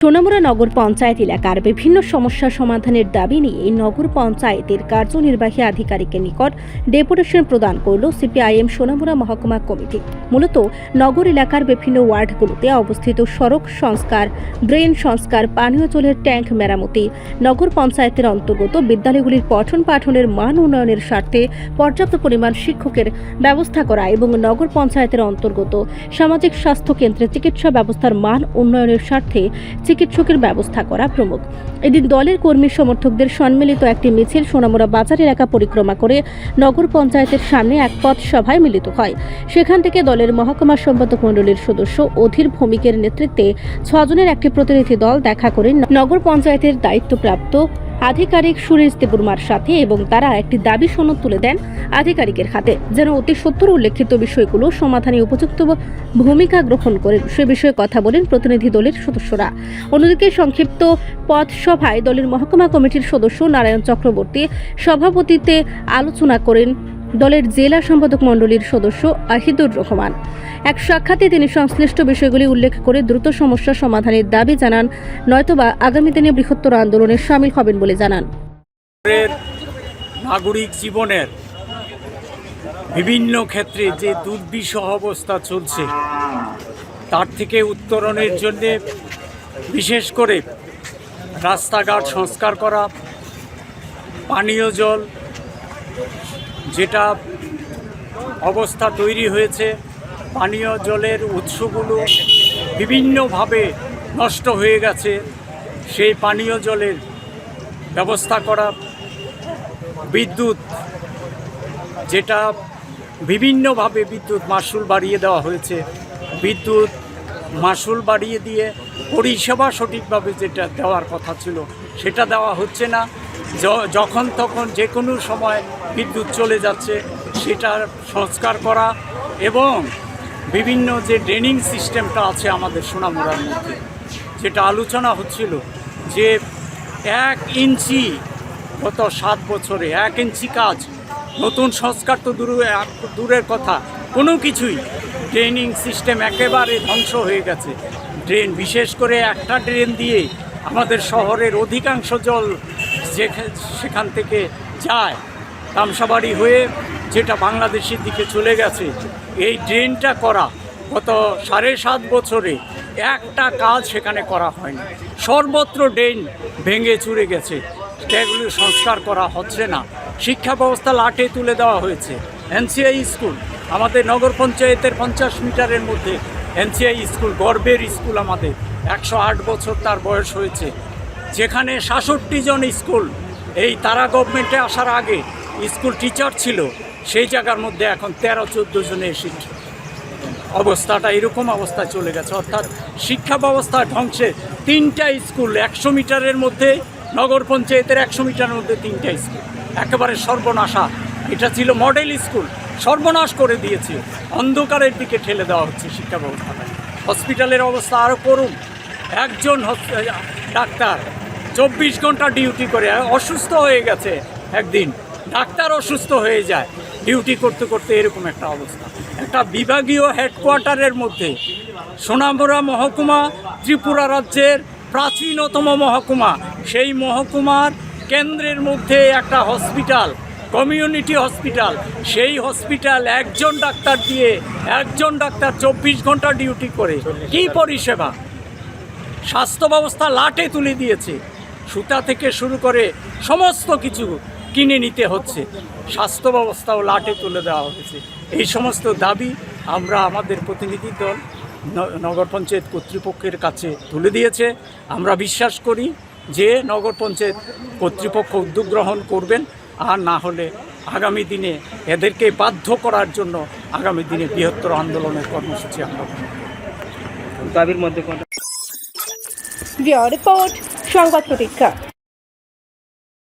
সোনামুড়া নগর পঞ্চায়েত এলাকার বিভিন্ন সমস্যা সমাধানের দাবি নিয়ে এই নগর পঞ্চায়েতের কার্যনির্বাহী আধিকারিকের নিকট ডেপুটেশন প্রদান করল সিপিআইএম সোনামুড়া মহকুমা কমিটি। মূলত নগর এলাকার বিভিন্ন ওয়ার্ডগুলোতে অবস্থিত সড়ক সংস্কার, ড্রেন সংস্কার, পানীয় জলের ট্যাঙ্ক মেরামতি, নগর পঞ্চায়েতের অন্তর্গত বিদ্যালয়গুলির পঠন পাঠনের মান উন্নয়নের স্বার্থে পর্যাপ্ত পরিমাণ শিক্ষকের ব্যবস্থা করা এবং নগর পঞ্চায়েতের অন্তর্গত সামাজিক স্বাস্থ্য কেন্দ্রে চিকিৎসা ব্যবস্থার মান উন্নয়নের স্বার্থে চিকিৎসকের ব্যবস্থা করা প্রমুখ। এদিন দলের কর্মী সমর্থকদের সম্মিলিত একটি মিছিল সোনামুড়া বাজার এলাকা পরিক্রমা করে নগর পঞ্চায়েতের সামনে এক পথ সভায় মিলিত হয়। সেখান থেকে দলের মহকুমা সম্পাদক মণ্ডলীর সদস্য অধীর ভৌমিকের নেতৃত্বে ছজনের একটি প্রতিনিধি দল দেখা করে নগর পঞ্চায়েতের দায়িত্বপ্রাপ্ত আধিকারিক সুরেশ দেবুরমার সাথে এবং তারা একটি দাবি সনদ তুলে দেন আধিকারিকের হাতে, যেন অতি সত্তর উল্লেখিত বিষয়গুলো সমাধানে উপযুক্ত ভূমিকা গ্রহণ করেন। সে বিষয়ে কথা বলেন প্রতিনিধি দলের সদস্যরা। অন্যদিকে সংক্ষিপ্ত পথ সভায় দলের মহকুমা কমিটির সদস্য নারায়ণ চক্রবর্তী সভাপতিতে আলোচনা করেন দলের জেলা সম্পাদক মণ্ডলীর সদস্য আহিদুর রহমান। এক সাক্ষাতে তিনি সংশ্লিষ্ট বিষয়গুলি উল্লেখ করে দ্রুত সমস্যা সমাধানের দাবি জানান, নয়তোবা আগামী দিনে বৃহত্তর আন্দোলনে সামিল হবেন বলে জানান। নাগরিক জীবনের বিভিন্ন ক্ষেত্রে যে দুর্বিষহ অবস্থা চলছে, তার থেকে উত্তরণের জন্য বিশেষ করে রাস্তাঘাট সংস্কার করা, পানীয় জল যেটা অবস্থা তৈরি হয়েছে, পানীয় জলের উৎসগুলো বিভিন্নভাবে নষ্ট হয়ে গেছে, সেই পানীয় জলের ব্যবস্থা করা, বিদ্যুৎ যেটা বিভিন্নভাবে বিদ্যুৎ মাসুল বাড়িয়ে দেওয়া হয়েছে, বিদ্যুৎ মাসুল বাড়িয়ে দিয়ে পরিষেবা সঠিকভাবে যেটা দেওয়ার কথা ছিল, সেটা দেওয়া হচ্ছে না। যখন তখন যে কোনো সময় বিদ্যুৎ চলে যাচ্ছে, সেটার সংস্কার করা এবং বিভিন্ন যে ড্রেনিং সিস্টেমটা আছে আমাদের সোনামুড়ার মধ্যে, যেটা আলোচনা হচ্ছিল যে এক ইঞ্চি গত সাত বছরে, এক ইঞ্চি কাজ, নতুন সংস্কার তো দূর, দূরের কথা, কোনো কিছুই ড্রেনিং সিস্টেম একেবারে ধ্বংস হয়ে গেছে। ড্রেন, বিশেষ করে একটা ড্রেন দিয়ে আমাদের শহরের অধিকাংশ জল যেখা- সেখান থেকে যায়। তামসাবাড়ি হয়ে যেটা বাংলাদেশের দিকে চলে গেছে, এই ড্রেনটা করা গত সাড়ে সাত বছরে একটা কাজ সেখানে করা হয়নি। সর্বত্র ড্রেন ভেঙে চুরে গেছে, সেগুলো সংস্কার করা হচ্ছে না। শিক্ষা ব্যবস্থা লাটে তুলে দেওয়া হয়েছে, এনসিআই স্কুল, আমাদের নগর পঞ্চায়েতের পঞ্চাশ মিটারের মধ্যে এনসিআই স্কুল, গর্বের স্কুল আমাদের, একশো আট বছর তার বয়স হয়েছে। যেখানে সাতষট্টি জন স্কুল এই তারা গভর্নমেন্টে আসার আগে স্কুল টিচার ছিল, সেই জায়গার মধ্যে এখন তেরো, চোদ্দ জনে এসে অবস্থাটা এরকম অবস্থায় চলে গেছে। অর্থাৎ শিক্ষা ব্যবস্থা ধ্বংসে তিনটা স্কুল একশো মিটারের মধ্যে, নগর পঞ্চায়েতের একশো মিটারের মধ্যে তিনটা স্কুল। একেবারে সর্বনাশা। এটা ছিল মডেল স্কুল। সর্বনাশ করে দিয়েছে। অন্ধকারের দিকে ঠেলে দেওয়া হচ্ছে শিক্ষা ব্যবস্থাটা হসপিটালের অবস্থা আরও করুন একজন ডাক্তার, চব্বিশ ঘণ্টা ডিউটি করে, অসুস্থ হয়ে গেছে একদিন। ডাক্তার অসুস্থ হয়ে যায়। ডিউটি করতে করতে এরকম একটা অবস্থা। একটা বিভাগীয় হেডকোয়ার্টারের মধ্যে সোনামুড়া মহকুমা, ত্রিপুরা রাজ্যের প্রাচীনতম মহকুমা। সেই মহকুমার কেন্দ্রের মধ্যে একটা হসপিটাল, কমিউনিটি হসপিটাল। সেই হসপিটাল একজন ডাক্তার দিয়ে একজন ডাক্তার চব্বিশ ঘণ্টা ডিউটি করে। কী পরিষেবা? স্বাস্থ্য ব্যবস্থা লাটে তুলে দিয়েছে। সুতা থেকে শুরু করে সমস্ত কিছু কিনে নিতে হচ্ছে। স্বাস্থ্য ব্যবস্থাও লাটে তুলে দেওয়া হয়েছে। এই সমস্ত দাবি আমরা আমাদের প্রতিনিধি দল নগর পঞ্চায়েত কর্তৃপক্ষের কাছে তুলে দিয়েছে। আমরা বিশ্বাস করি যে নগর পঞ্চায়েত কর্তৃপক্ষ উদ্যোগ গ্রহণ করবেন আর না হলে আগামী দিনে এদেরকে বাধ্য করার জন্য আগামী দিনে বৃহত্তর আন্দোলনের কর্মসূচি আমরা দাবির মধ্যে রিপোর্ট সংবাদ প্রতীক্ষা।